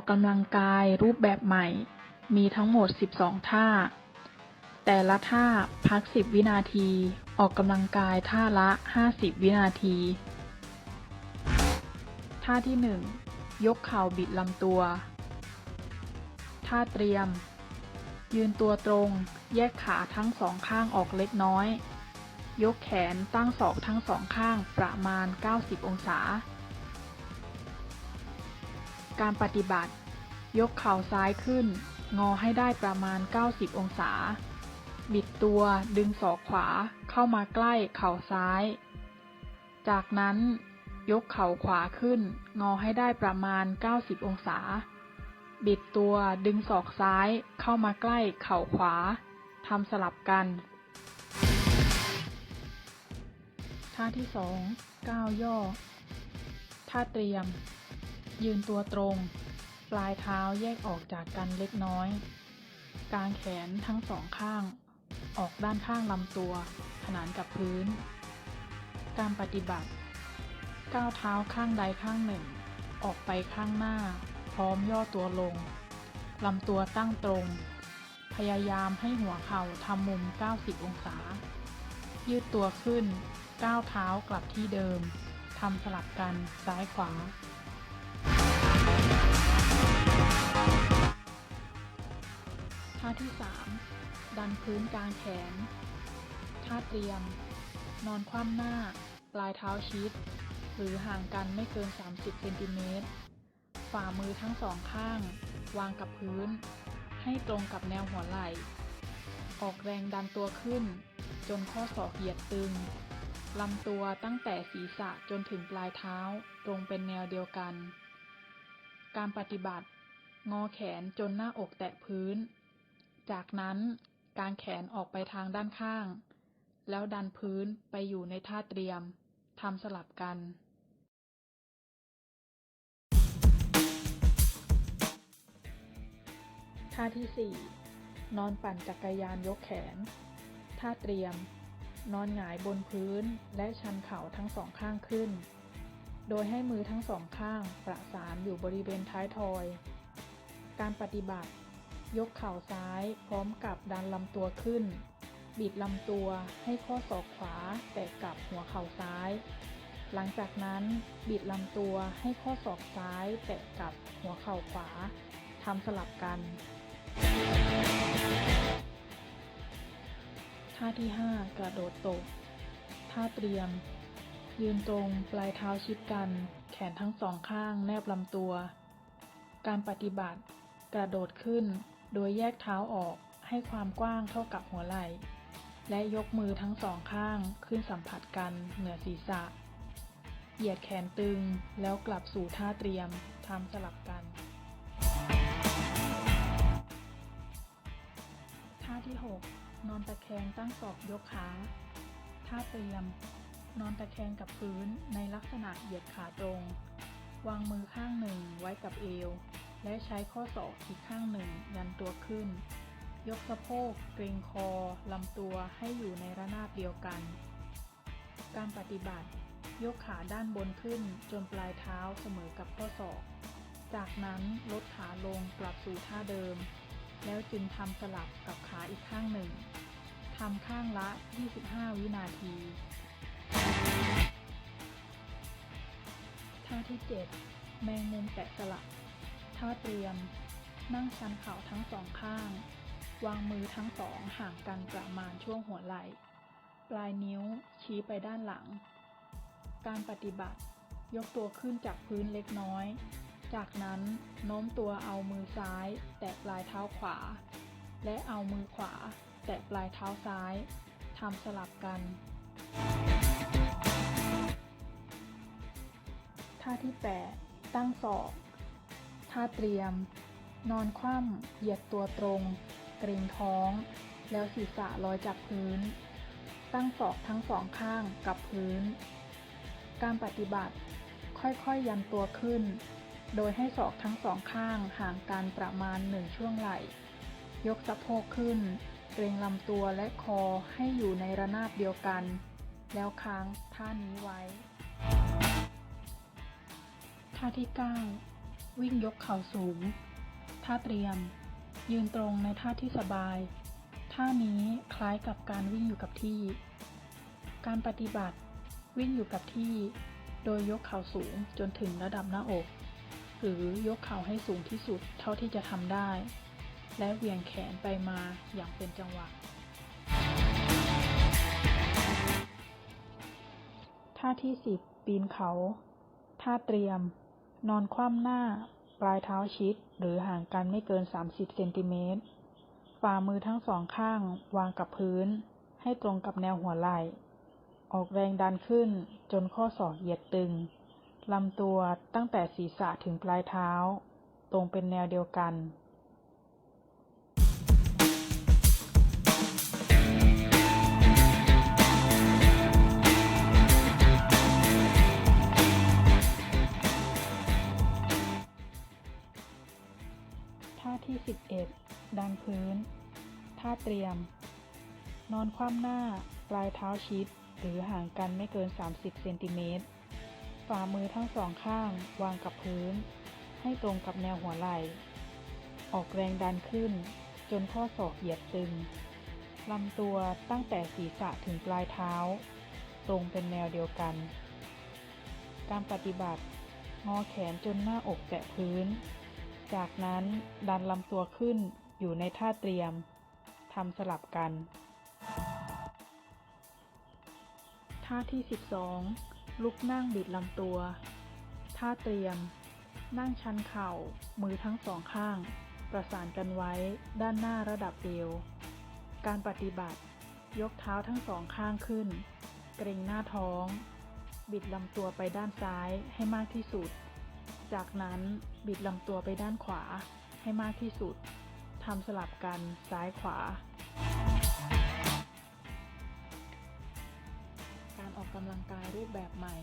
ออกกำลังกายรูปแบบใหม่ มีทั้งหมด 12 ท่า แต่ละท่าพัก 10 วินาที ออกกำลังกายท่าละ 50 วินาที ท่าที่ 1 ยกเข่าบิดลำตัว ท่าเตรียม ยืนตัวตรง แยกขาทั้งสองข้างออกเล็กน้อย ยกแขนตั้งศอกทั้งสองข้างประมาณ 90 องศา การปฏิบัติ ยกเข่าซ้ายขึ้น งอให้ได้ประมาณ 90 องศา บิดตัวดึงศอกขวาเข้ามาใกล้เข่าซ้าย จากนั้นยกเข่าขวาขึ้น งอให้ได้ประมาณ 90 องศา บิดตัวดึงศอกซ้ายเข้ามาใกล้เข่าขวาทำสลับกัน ท่าที่สองก้าวย่อ ท่าเตรียม ยืนตัวตรง ปลายเท้าแยกออกจากกันเล็กน้อย กางแขนทั้งสองข้าง ออกด้านข้างลำตัว ขนานกับพื้น การปฏิบัติ ก้าวเท้าข้างใดข้างหนึ่ง ออกไปข้างหน้า พร้อมย่อตัวลง ลำตัวตั้งตรง พยายามให้หัวเข่าทำมุม 90 องศา ยืดตัวขึ้น ก้าวเท้ากลับที่เดิมทำสลับกันซ้ายขวา ท่าที่ 3 ดันพื้นกลางแขน ท่าเตรียม นอนคว่ำหน้า ปลายเท้าชิด หรือห่างกันไม่เกิน 30เซนติเมตร ฝ่ามือทั้งสองข้าง วางกับพื้น ให้ตรงกับแนวหัวไหล่ ออกแรงดันตัวขึ้น จนข้อศอกเหยียดตึง ลำตัวตั้งแต่ศีรษะจนถึงปลายเท้า ตรงเป็นแนวเดียวกัน การปฏิบัติ งอแขนจนหน้าอกแตะพื้น จากนั้นกางแขนออกไปทางด้านข้าง แล้วดันพื้นไปอยู่ในท่าเตรียมทำสลับกันท่าที่ 4 นอนปั่นจักรยานยกแขน ท่าเตรียม นอนหงายบนพื้นและชันเข่าทั้งสองข้างขึ้น โดยให้มือทั้งสองข้างประสานอยู่บริเวณท้ายทอย การปฏิบัติ ยกเข่าซ้ายพร้อมกับดันลำตัวขึ้น บิดลำตัวให้ข้อศอกขวาแตะกับหัวเข่าซ้าย หลังจากนั้นบิดลำตัวให้ข้อศอกซ้ายแตะกับหัวเข่าขวาทำสลับกัน ท่าที่ 5 กระโดดตก ท่าเตรียม ยืนตรง ปลายเท้าชิดกัน แขนทั้งสองข้างแนบลำตัว การปฏิบัติ กระโดดขึ้น โดยแยกเท้าออกให้ความกว้างเท่ากับหัวไหล่ และยกมือทั้งสองข้างขึ้นสัมผัสกันเหนือศีรษะ เหยียดแขนตึงแล้วกลับสู่ท่าเตรียมทำสลับกัน ท่าที่ 6 นอนตะแคงตั้งศอกยกขา ท่าเตรียม นอนตะแคงกับพื้นในลักษณะเหยียดขาตรง วางมือข้างหนึ่งไว้กับเอว และใช้ข้อศอกอีกข้างหนึ่งยันตัวขึ้น ยกสะโพกเกรงคอลำตัวให้อยู่ในระนาบเดียวกัน การปฏิบัติ ยกขาด้านบนขึ้นจนปลายเท้าเสมอกับข้อศอก จากนั้นลดขาลงกลับสู่ท่าเดิม แล้วจึงทำสลับกับขาอีกข้างหนึ่งทำข้างละ 25 วินาที ท่าที่ 7 แมงมุมแตะสลับท่าเตรียม นั่งชันเข่าทั้งสองข้าง วางมือทั้งสองห่างกันประมาณช่วงหัวไหล่ ปลายนิ้วชี้ไปด้านหลัง การปฏิบัติ ยกตัวขึ้นจากพื้นเล็กน้อย จากนั้นโน้มตัวเอามือซ้าย แตะปลายเท้าขวา และเอามือขวา แตะปลายเท้าซ้ายทำสลับกันาที่ 8 ตั้งศอก ท่าเตรียม นอนคว่ำเหยียดตัวตรง เกรงท้อง แล้วศีรษะลอยจากพื้น ตั้งศอกทั้งสองข้างกับพื้น การปฏิบัติ ค่อยๆยันตัวขึ้น โดยให้ศอกทั้งสองข้างห่างกันประมาณหนึ่งช่วงไหล่ ยกสะโพกขึ้น เกรงลำตัวและคอให้อยู่ในระนาบเดียวกัน แล้วค้างท่านี้ไว้ ท่าที่ 9 วิ่งยกเข่าสูง ท่าเตรียม ยืนตรงในท่าที่สบาย ท่านี้คล้ายกับการวิ่งอยู่กับที่ การปฏิบัติ วิ่งอยู่กับที่ โดยยกเข่าสูงจนถึงระดับหน้าอก หรือยกเข่าให้สูงที่สุดเท่าที่จะทำได้ และเวียงแขนไปมาอย่างเป็นจังหวะท่าที่ 10 ปีนเขา ท่าเตรียม นอนคว่ำหน้า ปลายเท้าชิด หรือห่างกันไม่เกิน 30 เซนติเมตร ฝ่ามือทั้งสองข้างวางกับพื้น ให้ตรงกับแนวหัวไหล่ ออกแรงดันขึ้นจนข้อศอกเหยียดตึง ลำตัวตั้งแต่ศีรษะถึงปลายเท้า ตรงเป็นแนวเดียวกัน ท่าเตรียม นอนคว่ำหน้า ปลายเท้าชิด หรือห่างกันไม่เกิน 30 เซนติเมตร ฝ่ามือทั้งสองข้าง วางกับพื้น ให้ตรงกับแนวหัวไหล่ ออกแรงดันขึ้น จนข้อศอกเหยียดตึง ลำตัวตั้งแต่ศีรษะถึงปลายเท้า ตรงเป็นแนวเดียวกัน การปฏิบัติ งอแขนจนหน้าอกแตะพื้น จากนั้นดันลำตัวขึ้นอยู่ในท่าเตรียม ทำสลับกัน ท่าที่ 12 ลุกนั่งบิดลำตัว ท่าเตรียม นั่งชันเข่า มือทั้งสองข้าง ประสานกันไว้ด้านหน้าระดับเอว การปฏิบัติ ยกเท้าทั้งสองข้างขึ้น เกรงหน้าท้อง บิดลำตัวไปด้านซ้ายให้มากที่สุด จากนั้นบิดลำตัวไปด้านขวาให้มากที่สุด ทำสลับกันซ้ายขวา การออกกำลังกายรูปแบบใหม่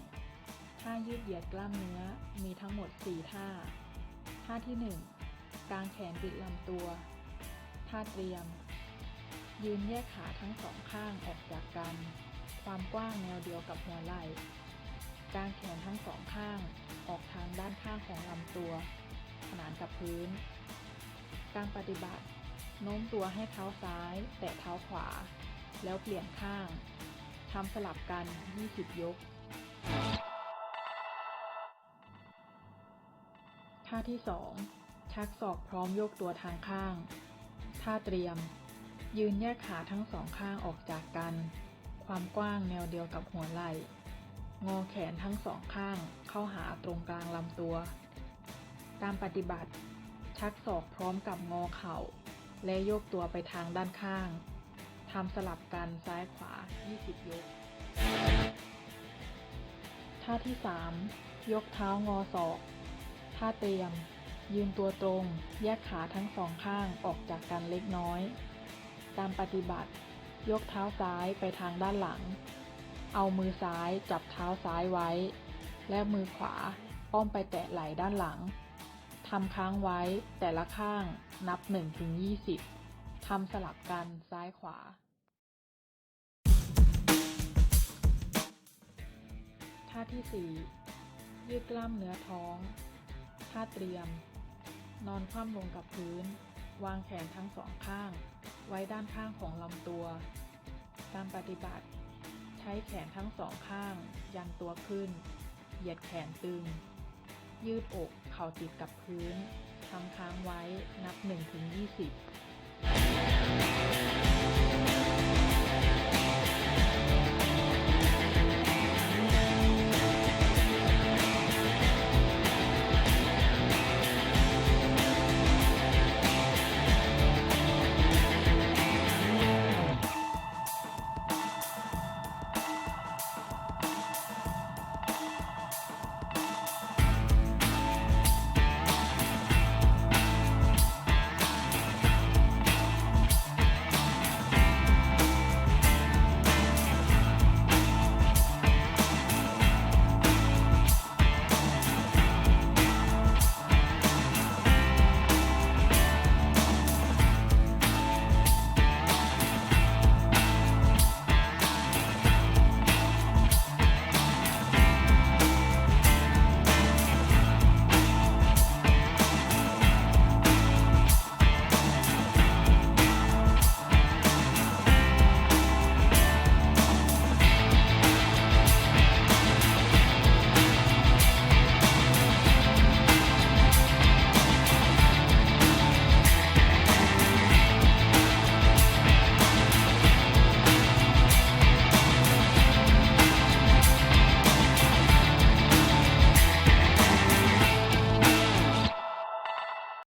ท่ายืดเหยียดกล้ามเนื้อมีทั้งหมด 4 ท่า ท่าที่ 1 กางแขนบิดลำตัว ท่าเตรียม ยืนแยกขาทั้งสองข้างออกจากกัน ความกว้างแนวเดียวกับหัวไหล่ กางแขนทั้งสองข้างออกทางด้านข้างของลำตัว ขนานกับพื้น การปฏิบัติ โน้มตัวให้เท้าซ้าย แตะเท้าขวา แล้วเปลี่ยนข้างทำสลับกัน 20 ยก ท่าที่ 2 ชักศอกพร้อมยกตัวทางข้าง ท่าเตรียม ยืนแยกขาทั้งสองข้างออกจากกัน ความกว้างแนวเดียวกับหัวไหล่ งอแขนทั้งสองข้างเข้าหาตรงกลางลำตัว การปฏิบัติ ชักศอกพร้อมกับงอเข่า และโยกตัวไปทางด้านข้างทำสลับกันซ้ายขวา 20 ยก ท่าที่ 3 ยกเท้างอศอก ท่าเตรียม ยืนตัวตรง แยกขาทั้งสองข้างออกจากกันเล็กน้อย การปฏิบัติ ยกเท้าซ้ายไปทางด้านหลัง เอามือซ้ายจับเท้าซ้ายไว้ และมือขวาอ้อมไปแตะไหล่ด้านหลัง ทำค้างไว้แต่ละข้างนับ1-20 ทำสลับกันซ้ายขวา ท่าที่ 4 ยืดกล้ามเนื้อท้อง ท่าเตรียม นอนคว่ำลงกับพื้น วางแขนทั้งสองข้าง ไว้ด้านข้างของลำตัว การปฏิบัติ ใช้แขนทั้งสองข้าง ยันตัวขึ้น เหยียดแขนตึง ยืดอก เข่าติดกับพื้นทำค้างไว้นับ 1-20